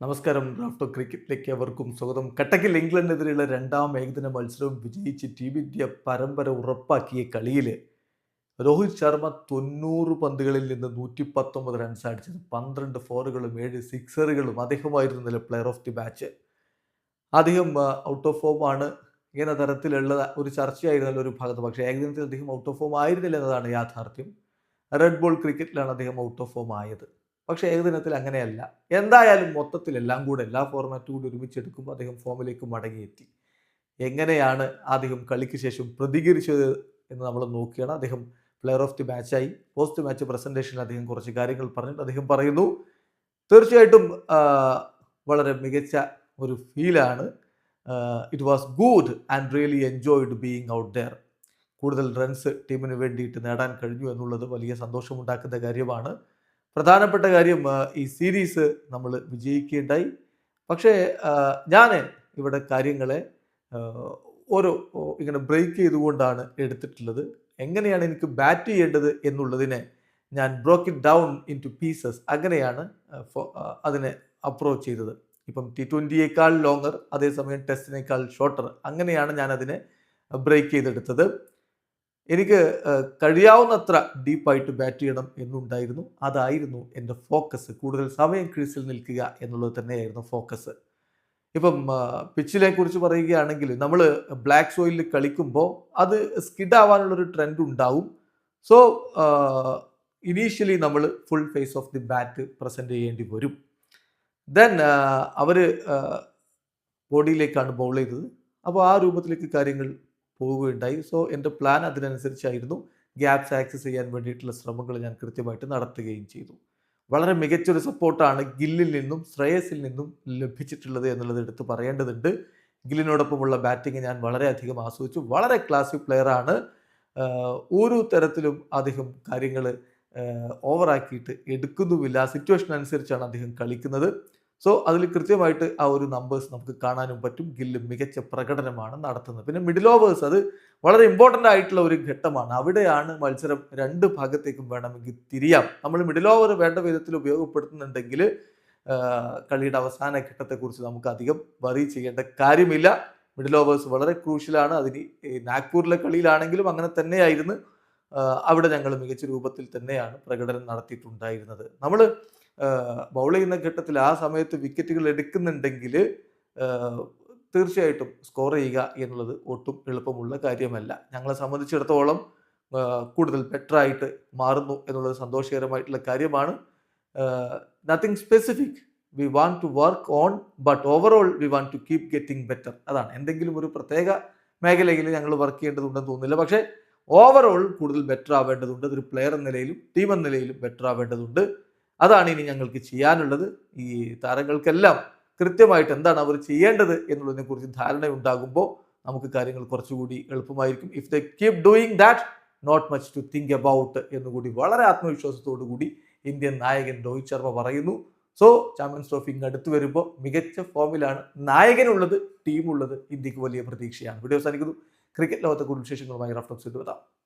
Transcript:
നമസ്കാരം. ഡ്രാഫ്റ്റോ ക്രിക്കറ്റിലേക്ക് അവർക്കും സ്വാഗതം. കട്ടക്കിൽ ഇംഗ്ലണ്ടിനെതിരെയുള്ള രണ്ടാം ഏകദിന മത്സരവും വിജയിച്ച് ടീം ഇന്ത്യ പരമ്പര ഉറപ്പാക്കിയ കളിയിൽ രോഹിത് ശർമ്മ തൊണ്ണൂറ് പന്തുകളിൽ നിന്ന് നൂറ്റി പത്തൊമ്പത് റൺസ് അടിച്ചത്. പന്ത്രണ്ട് ഫോറുകളും ഏഴ് സിക്സറുകളും അദ്ദേഹമായിരുന്നില്ല പ്ലെയർ ഓഫ് ദി മാച്ച് അദ്ദേഹം ഔട്ട് ഓഫ് ഫോം ആണ് എന്ന തരത്തിലുള്ള ഒരു ചർച്ചയായിരുന്നല്ലോ ഒരു ഭാഗത്ത്. പക്ഷേ ഏകദിനത്തിൽ അദ്ദേഹം ഔട്ട് ഓഫ് ഫോം ആയിരുന്നില്ല എന്നതാണ് യാഥാർത്ഥ്യം. റെഡ് ബോൾ ക്രിക്കറ്റിലാണ് അദ്ദേഹം ഔട്ട് ഓഫ് ഫോം ആയത്. പക്ഷേ ഏകദിനത്തിൽ അങ്ങനെയല്ല. എന്തായാലും മൊത്തത്തിൽ എല്ലാം കൂടെ എല്ലാ ഫോർമാറ്റും കൂടി ഒരുമിച്ചെടുക്കുമ്പോൾ അദ്ദേഹം ഫോമിലേക്ക് മടങ്ങിയെത്തി. എങ്ങനെയാണ് അദ്ദേഹം കളിക്ക് ശേഷം പ്രതികരിച്ചത് എന്ന് നമ്മൾ നോക്കിയാണ്. അദ്ദേഹം പ്ലെയർ ഓഫ് ദി മാച്ചായി പോസ്റ്റ് മാച്ച് പ്രസന്റേഷനിൽ അദ്ദേഹം കുറച്ച് കാര്യങ്ങൾ പറഞ്ഞിട്ട് അദ്ദേഹം പറയുന്നു. തീർച്ചയായിട്ടും വളരെ മികച്ച ഒരു ഫീലാണ് it was good and really enjoyed being out there കൂടുതൽ റൺസ് ടീമിന് വേണ്ടിയിട്ട് നേടാൻ കഴിഞ്ഞു എന്നുള്ളത് വലിയ സന്തോഷമുണ്ടാക്കുന്ന കാര്യമാണ്. പ്രധാനപ്പെട്ട കാര്യം ഈ സീരീസ് നമ്മൾ വിജയിക്കുകയുണ്ടായി. പക്ഷേ ഞാൻ ഇവിടെ കാര്യങ്ങളെ ഓരോ ഇങ്ങനെ ബ്രേക്ക് ചെയ്തുകൊണ്ടാണ് എടുത്തിട്ടുള്ളത്. എങ്ങനെയാണ് എനിക്ക് ബാറ്റ് ചെയ്യേണ്ടത് എന്നുള്ളതിനെ ഞാൻ broke it down into pieces അങ്ങനെയാണ് അതിനെ അപ്രോച്ച് ചെയ്തത്. ഇപ്പം ടി ട്വന്റിയേക്കാൾ ലോങ്ങർ അതേസമയം ടെസ്റ്റിനേക്കാൾ ഷോർട്ടർ അങ്ങനെയാണ് ഞാൻ അതിനെ ബ്രേക്ക് ചെയ്തെടുത്തത്. എനിക്ക് കഴിയാവുന്നത്ര ഡീപ്പായിട്ട് ബാറ്റ് ചെയ്യണം എന്നുണ്ടായിരുന്നു. അതായിരുന്നു എന്റെ ഫോക്കസ്. കൂടുതൽ സമയം ക്രീസിൽ നിൽക്കുക എന്നുള്ളത് തന്നെയായിരുന്നു ഫോക്കസ്. ഇപ്പം പിച്ചിലെ കുറിച്ച് പറയുകയാണെങ്കിൽ നമ്മൾ ബ്ലാക്ക് സോയിലിൽ കളിക്കുമ്പോൾ അത് സ്കിഡ് ആവാനുള്ളൊരു ട്രെൻഡ് ഉണ്ടാവും. സോ ഇനീഷ്യലി നമ്മൾ full face of the bat present ചെയ്യേണ്ടി വരും. ദെൻ അവർ ബോഡിയിലേക്കാണ് ബൗൾ ചെയ്തത്. അപ്പോൾ ആ രൂപത്തിലേക്ക് കാര്യങ്ങൾ പോവുകയുണ്ടായി. സോ എന്റെ പ്ലാൻ അതിനനുസരിച്ചായിരുന്നു ഗ്യാപ്സ് ആക്സസ് ചെയ്യാൻ വേണ്ടിയിട്ടുള്ള ശ്രമങ്ങൾ ഞാൻ കൃത്യമായിട്ട് നടത്തുകയും ചെയ്തു. വളരെ മികച്ചൊരു സപ്പോർട്ടാണ് ഗില്ലിൽ നിന്നും ശ്രേയസിൽ നിന്നും ലഭിച്ചിട്ടുള്ളത് എന്നുള്ളത് എടുത്ത് പറയേണ്ടതുണ്ട്. ഗില്ലിനോടൊപ്പമുള്ള ബാറ്റിംഗ് ഞാൻ വളരെയധികം ആസ്വദിച്ചു. വളരെ ക്ലാസിക് പ്ലെയറാണ് ഓരോ തരത്തിലും അദ്ദേഹം കാര്യങ്ങൾ ഓവറാക്കിയിട്ട് എടുക്കുന്നുമില്ല. സിറ്റുവേഷൻ അനുസരിച്ചാണ് അദ്ദേഹം കളിക്കുന്നത്. സോ അതിൽ കൃത്യമായിട്ട് ആ ഒരു നമ്പേഴ്സ് നമുക്ക് കാണാനും പറ്റും. ഗില്ല് മികച്ച പ്രകടനമാണ് നടത്തുന്നത്. പിന്നെ മിഡിൽ ഓവേഴ്സ് അത് വളരെ ഇമ്പോർട്ടന്റ് ആയിട്ടുള്ള ഒരു ഘട്ടമാണ്. അവിടെയാണ് മത്സരം രണ്ട് ഭാഗത്തേക്കും വേണമെങ്കിൽ തിരിയാം. നമ്മൾ മിഡിൽ ഓവർ വേണ്ട വിധത്തിൽ ഉപയോഗപ്പെടുത്തുന്നുണ്ടെങ്കിൽ കളിയുടെ അവസാന ഘട്ടത്തെക്കുറിച്ച് നമുക്ക് അധികം വറി ചെയ്യേണ്ട കാര്യമില്ല. മിഡിൽ ഓവേഴ്സ് വളരെ ക്രൂഷ്യലാണ് അതിന് നാഗ്പൂരിലെ കളിയിലാണെങ്കിലും അങ്ങനെ തന്നെയായിരുന്നു. അവിടെ ഞങ്ങൾ മികച്ച രൂപത്തിൽ തന്നെയാണ് പ്രകടനം നടത്തിയിട്ടുണ്ടായിരുന്നത്. നമ്മൾ ബൗൾ ചെയ്യുന്ന ഘട്ടത്തിൽ ആ സമയത്ത് വിക്കറ്റുകൾ എടുക്കുന്നുണ്ടെങ്കിൽ തീർച്ചയായിട്ടും സ്കോർ ചെയ്യുക എന്നുള്ളത് ഒട്ടും എളുപ്പമുള്ള കാര്യമല്ല. ഞങ്ങളെ സംബന്ധിച്ചിടത്തോളം കൂടുതൽ ബെറ്റർ ആയിട്ട് മാറുന്നു എന്നുള്ളത് സന്തോഷകരമായിട്ടുള്ള കാര്യമാണ്. Nothing specific we want to work on but overall we want to keep getting better അതാണ്. എന്തെങ്കിലും ഒരു പ്രത്യേക മേഖലയിൽ ഞങ്ങൾ വർക്ക് ചെയ്യേണ്ടതുണ്ടെന്ന് തോന്നുന്നില്ല. പക്ഷേ ഓവറോൾ കൂടുതൽ ബെറ്റർ ആവേണ്ടതുണ്ട്. ഒരു പ്ലെയർ എന്ന നിലയിലും ടീം എന്ന നിലയിലും ബെറ്റർ ആവേണ്ടതുണ്ട്. അതാണ് ഇനി ഞങ്ങൾക്ക് ചെയ്യാനുള്ളത്. ഈ താരങ്ങൾക്കെല്ലാം കൃത്യമായിട്ട് എന്താണ് അവർ ചെയ്യേണ്ടത് എന്നുള്ളതിനെ കുറിച്ച് ധാരണ ഉണ്ടാകുമ്പോൾ നമുക്ക് കാര്യങ്ങൾ കുറച്ചുകൂടി എളുപ്പമായിരിക്കും. If they keep doing that not much to think about എന്നുകൂടി വളരെ ആത്മവിശ്വാസത്തോടു കൂടി ഇന്ത്യൻ നായകൻ രോഹിത് ശർമ്മ പറയുന്നു. സോ ചാമ്പ്യൻസ് ട്രോഫി ഇങ്ങ് അടുത്ത് വരുമ്പോൾ മികച്ച ഫോമിലാണ് നായകനുള്ളത് ടീമുള്ളത് ഇന്ത്യയ്ക്ക് വലിയ പ്രതീക്ഷയാണ്. വീഡിയോ അവസാനിക്കുന്നു. ക്രിക്കറ്റ് ലോകത്തെ കൂടുതൽ വിശേഷങ്ങളുമായി റഫ്റ്റോക്സ് എത്താം